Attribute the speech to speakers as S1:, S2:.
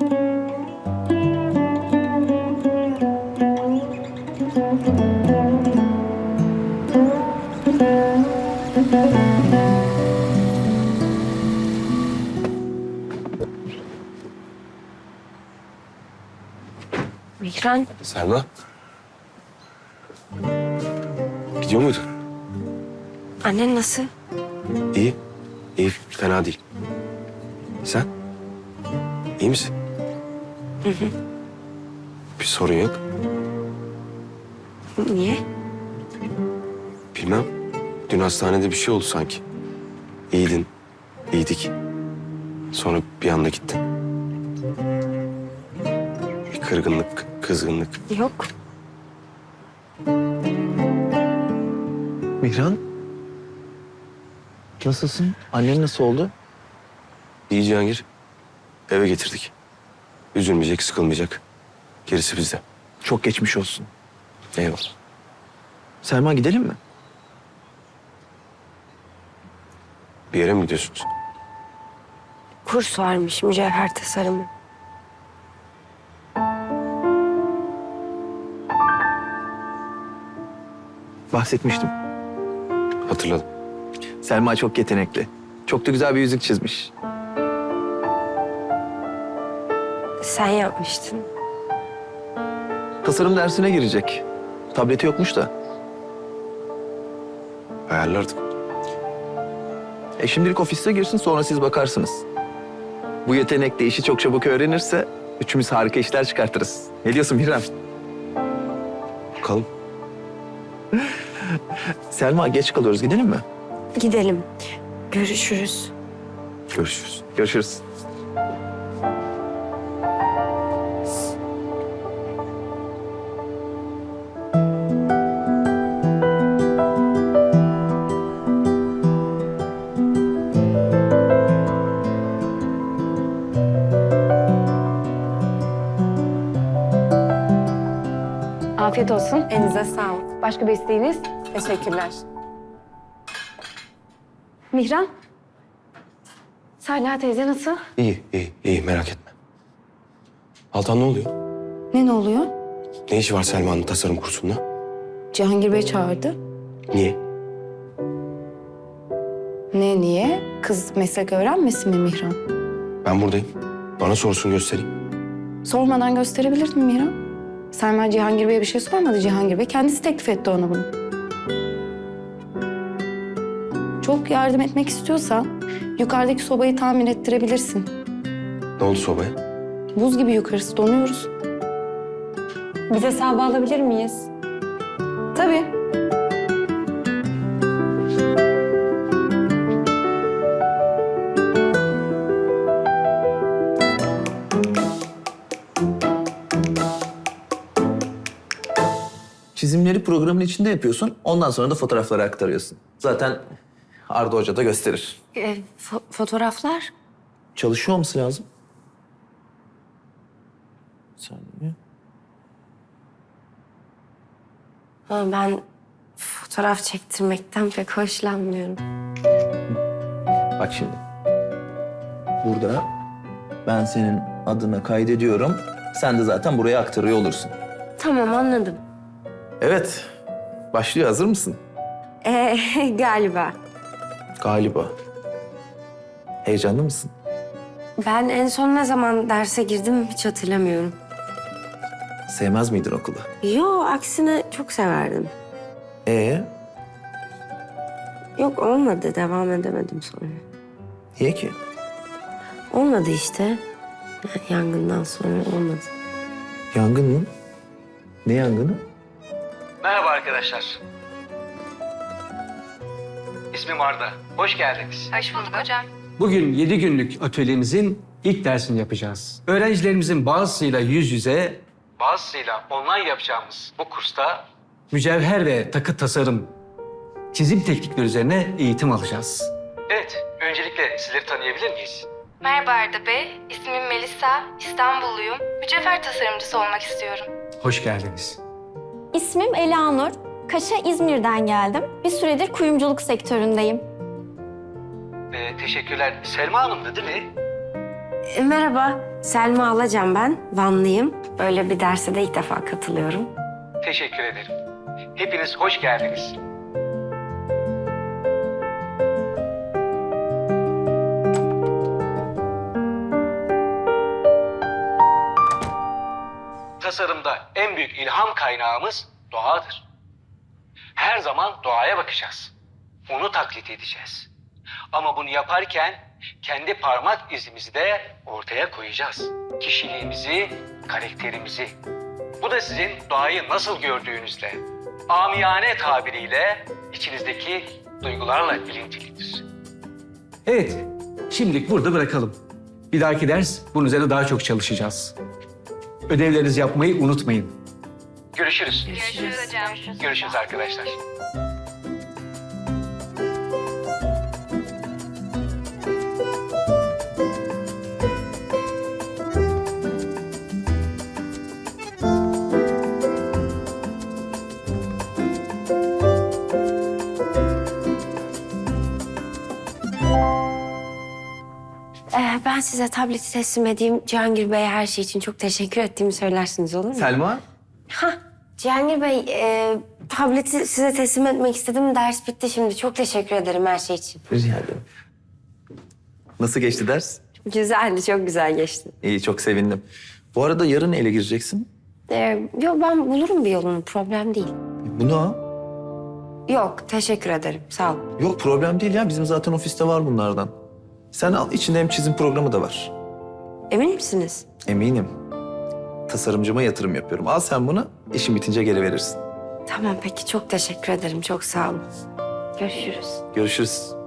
S1: Mihran,
S2: Selma. Gidiyor muydun?
S1: annen nasıl?
S2: İyi. İyi. Fena değil. Sen? İyi misin? Bir sorun yok.
S1: Niye?
S2: Bilmem. Dün hastanede bir şey oldu sanki. İyiydin. iyiydik. Sonra bir anda gittin. Bir kırgınlık, kızgınlık.
S1: Yok.
S3: Mihran. Nasılsın? Annen nasıl oldu?
S2: İyi Cihangir. Eve getirdik. Üzülmeyecek, sıkılmayacak. Gerisi bizde.
S3: Çok geçmiş olsun.
S2: Eyvallah.
S3: Selma gidelim mi?
S2: Bir yere mi gidiyorsunuz?
S1: Kurs varmış mücevher tasarımı.
S3: Bahsetmiştim.
S2: Hatırladım.
S3: Selma çok yetenekli. Çok da güzel bir yüzük çizmiş.
S1: Sen yapmıştın.
S3: Tasarım dersine girecek. Tableti yokmuş da.
S2: Ayarlardık.
S3: E şimdilik ofiste girsin sonra siz bakarsınız. Bu yetenekle işi çok çabuk öğrenirse üçümüz harika işler çıkartırız. Ne diyorsun Mihran?
S2: Bakalım.
S3: Selma geç kalıyoruz gidelim mi?
S1: Gidelim. Görüşürüz.
S2: Görüşürüz.
S3: Görüşürüz.
S4: Afiyet olsun.
S5: Elinize sağlık.
S4: Başka bir isteğiniz?
S5: Teşekkürler.
S4: Mihran. Salih teyze nasıl?
S2: İyi, iyi, iyi. Merak etme. Altan ne oluyor?
S5: Ne ne oluyor?
S2: Ne işi var Selma'nın tasarım kursunda?
S5: Cihangir Bey çağırdı.
S2: Niye?
S5: Ne niye? Kız meslek öğrenmesin mi Mihran?
S2: Ben buradayım. Bana sorsun göstereyim.
S5: Sormadan gösterebilirdim Mihran. Selma Cihangir Bey'e bir şey sormadı. Cihangir Bey kendisi teklif etti ona bunu. Çok yardım etmek istiyorsan yukarıdaki sobayı tamir ettirebilirsin.
S2: Ne oldu sobaya?
S5: Buz gibi yukarısı donuyoruz.
S4: Biz hesabı alabilir miyiz?
S5: Tabii.
S3: Çizimleri programın içinde yapıyorsun. Ondan sonra da fotoğrafları aktarıyorsun. Zaten Arda Hoca da gösterir.
S1: Ee, fo- fotoğraflar?
S3: Çalışıyor olması lazım. Bir saniye.
S1: Ha, ben fotoğraf çektirmekten pek hoşlanmıyorum.
S3: Bak şimdi. Burada ben senin adına kaydediyorum. Sen de zaten buraya aktarıyor olursun.
S1: Tamam anladım.
S3: Evet. Başlıyor. Hazır mısın?
S1: Ee, galiba.
S3: Galiba. Heyecanlı mısın?
S1: Ben en son ne zaman derse girdim hiç hatırlamıyorum.
S3: Sevmez miydin okulu?
S1: Yo aksine çok severdim.
S3: Ee,
S1: Yok olmadı devam edemedim sonra.
S3: niye ki?
S1: Olmadı işte. Yani yangından sonra olmadı.
S3: Yangın mı? Ne yangını?
S6: Merhaba arkadaşlar. İsmim Arda. Hoş geldiniz.
S4: Hoş bulduk hocam.
S6: Bugün 7 günlük atölyemizin ilk dersini yapacağız. Öğrencilerimizin bazısıyla yüz yüze, bazısıyla online yapacağımız bu kursta mücevher ve takı tasarım, çizim teknikleri üzerine eğitim alacağız. Evet, öncelikle sizleri tanıyabilir miyiz?
S7: Merhaba Arda Bey, ismim Melisa, İstanbulluyum. Mücevher tasarımcısı olmak istiyorum.
S6: Hoş geldiniz.
S8: İsmim Elanur. Kaş'a İzmir'den geldim. Bir süredir kuyumculuk sektöründeyim.
S6: Ee, teşekkürler. Selma Hanım'dı değil mi?
S1: E, merhaba, Selma Alacan ben. Vanlıyım. Böyle bir derse de ilk defa katılıyorum.
S6: Teşekkür ederim. Hepiniz hoş geldiniz. Tasarımda en büyük ilham kaynağımız doğadır. Her zaman doğaya bakacağız. Onu taklit edeceğiz. Ama bunu yaparken kendi parmak izimizi de ortaya koyacağız. Kişiliğimizi, karakterimizi. Bu da sizin doğayı nasıl gördüğünüzle, amiyane tabiriyle içinizdeki duygularla ilintilidir. Evet, şimdilik burada bırakalım. Bir dahaki ders bunun üzerine daha çok çalışacağız. Ödevlerinizi yapmayı unutmayın. Görüşürüz.
S7: Görüşürüz hocam.
S6: Görüşürüz arkadaşlar.
S1: Ee, ben size tableti teslim edeyim. Cihangir Bey'e her şey için çok teşekkür ettiğimi söylersiniz olur mu?
S3: Selma?
S1: Hah, Cihangir Bey, e, tableti size teslim etmek istedim. Ders bitti şimdi. Çok teşekkür ederim her şey için.
S3: Rica ederim. Nasıl geçti ders?
S1: Güzeldi, çok güzel geçti.
S3: İyi, çok sevindim. Bu arada yarın ele gireceksin.
S1: Ee, yok ben bulurum bir yolunu, problem değil.
S3: Bunu al.
S1: Yok, teşekkür ederim. Sağ ol.
S3: Yok problem değil ya. Bizim zaten ofiste var bunlardan. Sen al. içinde hem çizim programı da var.
S1: Emin misiniz?
S3: Eminim. Tasarımcıma yatırım yapıyorum. Al sen bunu. işin bitince geri verirsin.
S1: Tamam peki, çok teşekkür ederim. Çok sağ olun. Görüşürüz.
S3: Görüşürüz.